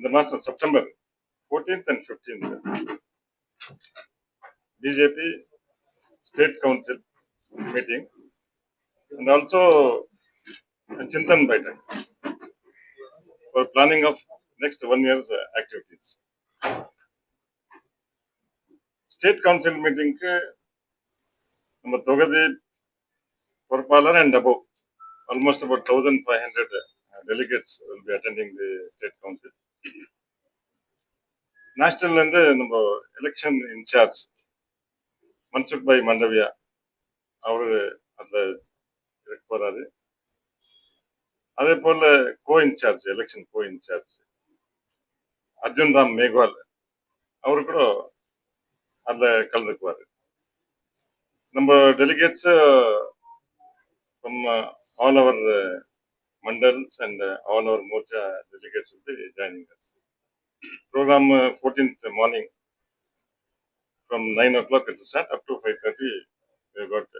இந்த மாதம் September fourteenth and fifteenth BJP state council meeting and also Chintan Baithak for planning of next one year's uh, activities. State council மீட்டிங்க்கு நம்ம தொகுதி பொறுப்பாளர் and above almost about thousand five hundred delegates will be attending the state council நேஷனல்லேருந்து நம்ம election in charge Mansukh bhai Mandaviya அவர் அதில் இருக்க போகிறாரு அதே போல co in charge election co in charge Arjun Ram Meghwal அவரு கூட அதில் கலந்துக்குவார். நம்ம delegates from all our மண்டல்ஸ் and all our Morcha delegates வந்து joining program fourteenth morning from nine o'clock it start up to five thirty got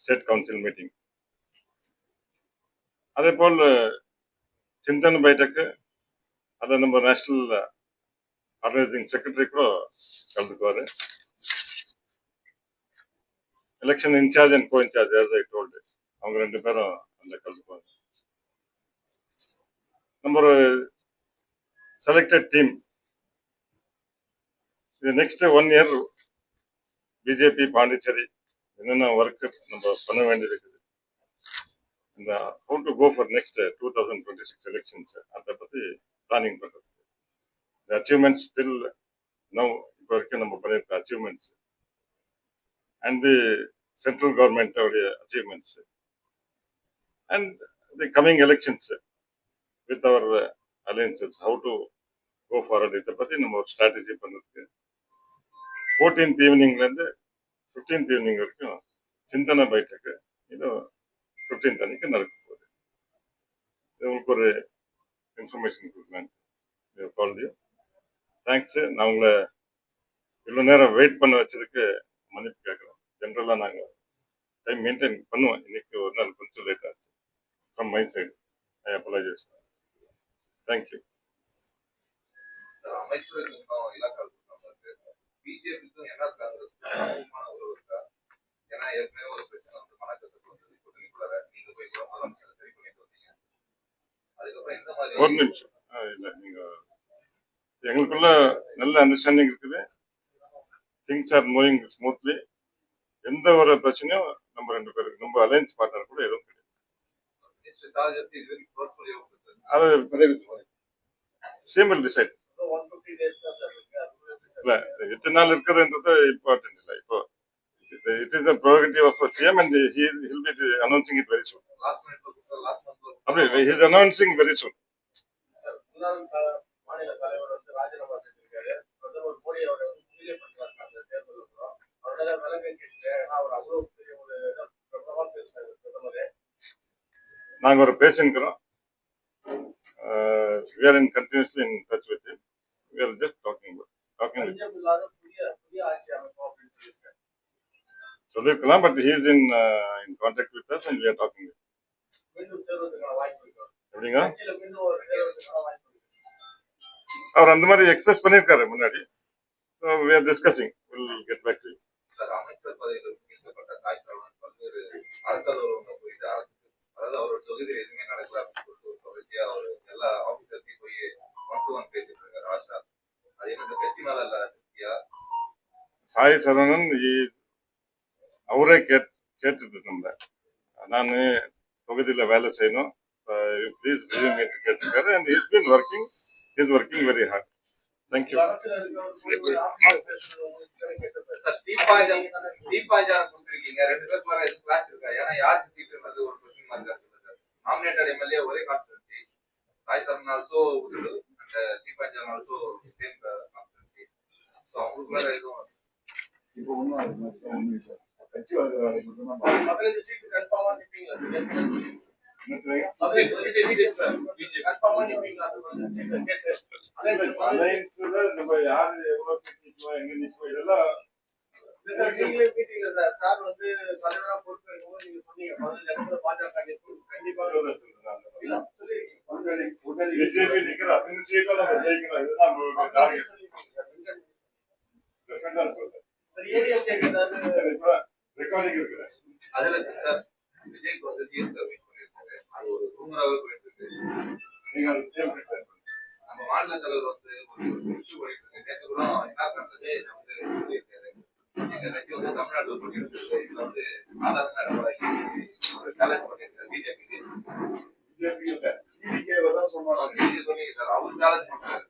state council meeting அதே போல் சிந்தன் பைட்டக்கு அதை நம்ம national organising secretary கூட கலந்துக்குவார் election incharge and co incharge as I told அவங்க ரெண்டு பேரும் அந்த கலந்துக்குவாங்க நம்ம ஒரு செலக்டட் டீம் இது next one year BJP Pondicherry என்னென்ன ஒர்க் நம்ம பண்ண வேண்டியிருக்குது. இந்த how to go for next two thousand twenty six elections அதை பற்றி பிளானிங் பண்ணுறது இந்த அச்சீவ்மெண்ட்ஸ் ஸ்டில் நோ இப்போ வரைக்கும் நம்ம பண்ணியிருக்க achievements and the central கவர்மெண்ட்டோடைய achievements and the coming elections with our alliances how to go forward இதை பற்றி நம்ம ஒரு ஸ்ட்ராட்டஜி பண்ணுறதுக்கு ஃபோர்டீன்த் ஈவினிங்லேருந்து ஃபிஃப்டீன்த் ஈவினிங் வரைக்கும் சிந்தனை பைட்டுக்கு இது ஃபிஃப்டீன்த் அன்னைக்கு நடக்க போகுது. இது உங்களுக்கு ஒரு இன்ஃபர்மேஷன் கொடுக்குறேன் கால்டியும் தேங்க்ஸு நான் உங்களை இவ்வளோ நேரம் வெயிட் பண்ண வச்சதுக்கு மன்னிப்பு கேட்குறேன். ஜென்ரலாக நாங்கள் டைம் மெயின்டைன் பண்ணுவோம். இன்னைக்கு ஒரு நாள் கொஞ்சம் லேட் ஆச்சு. From my side. I apologize. Thank you. இருக்கா ஏன்னா ஏற்கனவே ஒரு பிரச்சனை வந்து அதுக்கப்புறம் இந்த மாதிரி ஒரு நிமிஷம் இல்லை நீங்கள் எங்களுக்குள்ள நல்ல அண்டர்ஸ்டாண்டிங் இருக்குது திங்ஸ் ஆர் மூவிங் ஸ்மூத்லி எந்த ஒரு பிரச்சனையும் நம்ம ரெண்டு பேருக்கு நம்ம அலையன்ஸ் பார்ட்னர் கூட எதுவும் கிடையாது மினிஸ்டர் சார்ஜ் எடுத்து இது வரைக்கும் போர்ட்ஃபோலியோ கொடுத்தது அது same will decide one fifty days தான் சார் இருக்கு இல்ல எத்தனை நாள் இருக்குதுன்றது இம்பார்ட்டன்ட் இல்லை இப்போ it is a prerogative of CM and he will be announcing it very soon last மினிட்ல கொடுத்தா லாஸ்ட் மந்த்ல அப்படி he is announcing very soon முன்னாள் த- மாநில தலைவர் வந்து ராஜினாமா செஞ்சிருக்காரு பிரதமர் மோடி அவரை வந்து முன்னிலைப்படுத்துறாங்க அந்த தேர்தல் அப்புறம் அவரோட விலகை கேட்டு ஏன்னா அவர் அவ்வளவு இல்லாத புதிய புதிய ஆட்சி அமைப்போம் அப்படின்னு சொல்லியிருக்காரு சொல்லிருக்கலாம் but he is in uh, in contact with us and we are talking with him. மீண்டும் சேர்வதற்கான வாய்ப்பு இருக்கு எப்படிங்க கட்சியில மீண்டும் ஒரு சேர்வதற்கான வாய்ப்பு இருக்கு அவர் அந்த மாதிரி எக்ஸ்பிரஸ் பண்ணியிருக்காரு முன்னாடி so we are discussing we'll get back to you sir அமைச்சர் பதவியில் நீக்கப்பட்ட சாய் சரவணன் பல்வேறு அரசு அலுவலகங்கள் போயிட்டு அரசு ಸಾಯಿ ಸದನನ್ ಈ ಅವರೇ ಕೇಟ್ ಕೇಟ್ಟಿದ್ರು ನಮ್ಗೆ ನಾನು ಹೋಗೋದಿಲ್ಲ ವ್ಯಾಲೆನ್ಸ್ ಏನು ಪ್ಲೀಸ್ ರಿಸ್ಯೂಮ್ ಅಂತ ಕೇಳ್ತಿದ್ದಾರೆ and is been working is working very hard thank you nominated M L A or constituency Sai Sadan also Deepanjan also இப்போ ஒன்றும் அது ஒன்றும் இல்லை. கட்சி வேலைக்கு மட்டும் தான் பதினஞ்சு சீட்டு கன்ஃபார்மா அலைன்ஸ்ல நம்ம யாரு எவ்வளவு பேர் நிற்கும் எங்க நிற்கும் இதெல்லாம் நீங்களே மீட்டிங்ல சார். சார் வந்து தலைவரா பொறுப்பேற்கும் நீங்க சொன்னீங்க பதினஞ்சு இடத்துல பாஜக நிற்கும். கண்டிப்பா சொல்றேன், சொல்றேன். இல்ல சொல்லிருக்கீங்க. பிஜேபி நிக்கிற அத்தனை சீட்டும் நம்ம ஜெயிக்கணும். இதுதான் நம்மளுடைய டார்கெட் ரெக்கார்டிங் இருக்குது அதுல சார் விஜய்க்கு வந்து சிஎம் சர்வீஸ் பண்ணிருக்காரு. அது ஒரு ரூமராகவே போயிட்டு இருக்கு. நீங்க நம்ம மாநில தலைவர் வந்து ஒரு இஷ்யூ பண்ணிட்டு இருக்கு. நேற்று கூட என்ன பண்றது? வந்து சொல்லியிருக்காரு. எங்க கட்சி வந்து தமிழ்நாட்டில் போட்டிட்டு இருக்கு இதுல வந்து சாதாரண நடவடிக்கை ஒரு சேலஞ்ச் பண்ணியிருக்காரு பிஜேபி பிஜேபி சொன்னாங்க. நீங்க சொன்னீங்க சார் அவர் சேலஞ்ச் பண்றாரு.